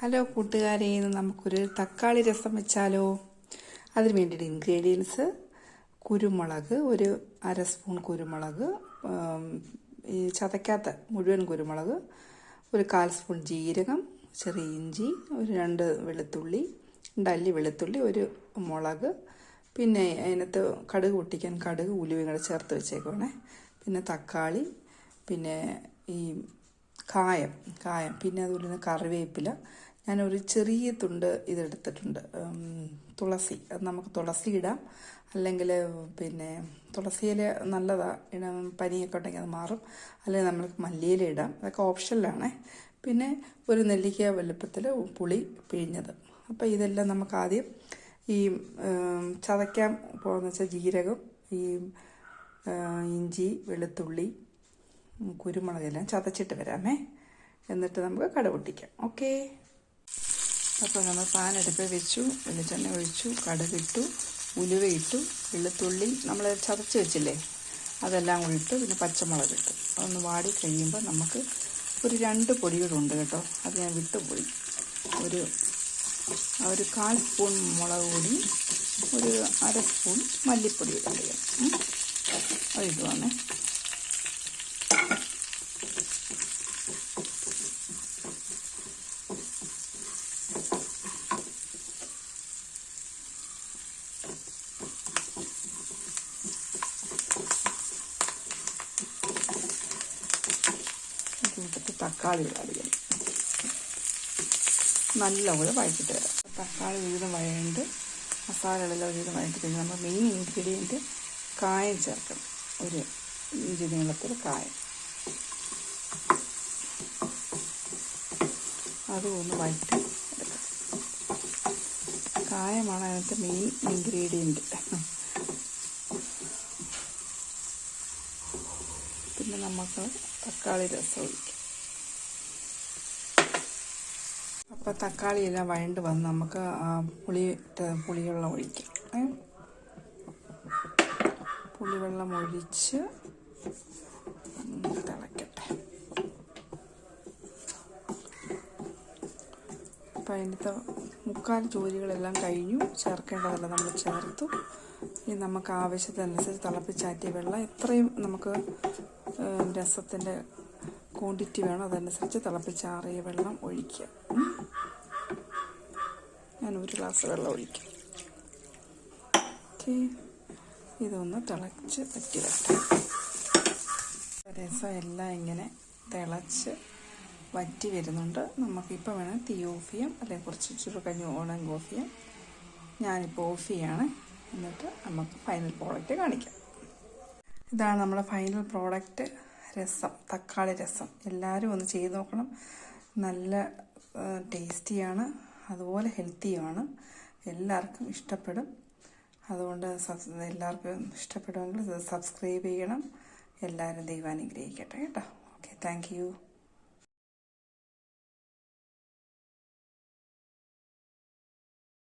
Hello കൂട്ടുകാരെ ഇന്ന് നമുക്കൊരു തക്കാളി രസം വെച്ചാലോ? അതിന് വേണ്ടിയിട്ട് ഇൻഗ്രീഡിയൻസ് കുരുമുളക് ഒരു അര സ്പൂൺ കുരുമുളക് ഈ ചതയ്ക്കാത്ത മുഴുവൻ കുരുമുളക് ഒരു കാൽ സ്പൂൺ ജീരകം ചെറിയ ഇഞ്ചി ഒരു രണ്ട് വെളുത്തുള്ളി രണ്ടല്ലി വെളുത്തുള്ളി ഒരു മുളക് പിന്നെ അതിനകത്ത് കടുക് പൊട്ടിക്കാൻ കടുക് ഉലുവയും ചേർത്ത് വെച്ചേക്കുവാണേ. പിന്നെ തക്കാളി പിന്നെ ഈ കായം കായം പിന്നെ അതുപോലെ തന്നെ കറിവേപ്പില ഞാനൊരു ചെറിയ തുണ്ട് ഇതെടുത്തിട്ടുണ്ട്. തുളസി. അത് നമുക്ക് തുളസി ഇടാം. അല്ലെങ്കിൽ പിന്നെ തുളസിയില നല്ലതാണ് പനിയൊക്കെ ഉണ്ടെങ്കിൽ അത് മാറും. അല്ലെങ്കിൽ നമ്മൾക്ക് മല്ലിയില ഇടാം. അതൊക്കെ ഓപ്ഷനിലാണേ പിന്നെ ഒരു നെല്ലിക്ക വലുപ്പത്തിൽ പുളി പിഴിഞ്ഞത്. അപ്പോൾ ഇതെല്ലാം നമുക്ക് ആദ്യം ഈ ചതയ്ക്കാൻ പോകുന്ന വെച്ചാൽ ജീരകം ഈ ഇഞ്ചി വെളുത്തുള്ളി കുരുമുളകെല്ലാം ചതച്ചിട്ട് വരാമേ. എന്നിട്ട് നമുക്ക് കട പൊട്ടിക്കാം. ഓക്കേ. അപ്പോൾ നമ്മൾ പാൻ അടുപ്പ് വെച്ചു വെളിച്ചെണ്ണ ഒഴിച്ചു കടുകിട്ടു ഉലുവയിട്ടു വെളുത്തുള്ളി നമ്മൾ ചതച്ച് വെച്ചില്ലേ അതെല്ലാം ഇട്ടു പിന്നെ പച്ചമുളക് ഇട്ടു. അതൊന്ന് വാടി കഴിയുമ്പോൾ നമുക്ക് ഒരു രണ്ട് പൊടികളുണ്ട് കേട്ടോ അത് ഞാൻ വിട്ടുപോയി. ഒരു ഒരു കാൽ സ്പൂൺ മുളക് പൊടി ഒരു അര സ്പൂൺ മല്ലിപ്പൊടി ഇടുന്നുണ്ട് ഞാൻ അത് ഇടുവാണേ. തക്കാളി ഇടാതിരിക്കും നല്ലപോലെ വഴച്ചിട്ട് വരാം. തക്കാളി വീതം വഴണ്ട് മസാലകളെല്ലാം വീതം വഴറ്റി കഴിഞ്ഞാൽ നമ്മൾ മെയിൻ ഇൻഗ്രീഡിയന്റ് കായം ചേർക്കണം. ഒരു ഇഞ്ചി നീളത്തിൽ കായം. അതും ഒന്ന് വഴറ്റി എടുക്കാം. കായമാണ് അതിനകത്ത് മെയിൻ ഇൻഗ്രീഡിയന്റ് പിന്നെ നമുക്ക് തക്കാളി രസം ഒഴിക്കാം. അപ്പോൾ തക്കാളി എല്ലാം വഴണ്ട് വന്ന് നമുക്ക് പുളി പുളിവെള്ളം ഒഴിക്കാം? പുളിവെള്ളം ഒഴിച്ച് തിളയ്ക്കട്ടെ അപ്പോൾ അതിന്റെ മുക്കാൽ ജോലികളെല്ലാം കഴിഞ്ഞു. ചേർക്കേണ്ടതല്ല നമ്മൾ ചേർത്തു. ഇനി നമുക്ക് ആവശ്യത്തിനനുസരിച്ച് തിളപ്പിച്ചാറ്റിയ വെള്ളം എത്രയും നമുക്ക് രസത്തിന്റെ ക്വാണ്ടിറ്റി വേണം. അതനുസരിച്ച് തിളപ്പിച്ചാറിയ വെള്ളം ഒഴിക്കുക. ഞാൻ ഒരു ഗ്ലാസ് വെള്ളം ഒഴിക്കും. ഓക്കെ ഇതൊന്ന് തിളച്ച് പറ്റി വരട്ടെ രസം എല്ലാം ഇങ്ങനെ തിളച്ച് വറ്റി വരുന്നുണ്ട്. നമുക്കിപ്പോൾ വേണം തീ ഓഫ് ചെയ്യാം. അല്ലെങ്കിൽ കുറച്ച് ചുരു ഓണം ഓഫ് ചെയ്യാം ഞാനിപ്പോൾ ഓഫ് ചെയ്യാണ്. എന്നിട്ട് നമുക്ക് ഫൈനൽ പ്രോഡക്റ്റ് കാണിക്കാം. ഇതാണ് നമ്മുടെ ഫൈനൽ പ്രോഡക്റ്റ് രസം തക്കാളി രസം. എല്ലാവരും ഒന്ന് ചെയ്ത് നോക്കണം. നല്ല ടേസ്റ്റിയാണ്. അതുപോലെ ഹെൽത്തിയുമാണ്. എല്ലാവർക്കും ഇഷ്ടപ്പെടും. അതുകൊണ്ട് എല്ലാവർക്കും ഇഷ്ടപ്പെടുമെങ്കിൽ സബ്സ്ക്രൈബ് ചെയ്യണം. എല്ലാവരും ദൈവാനുഗ്രഹിക്കട്ടെ കേട്ടോ. Okay thank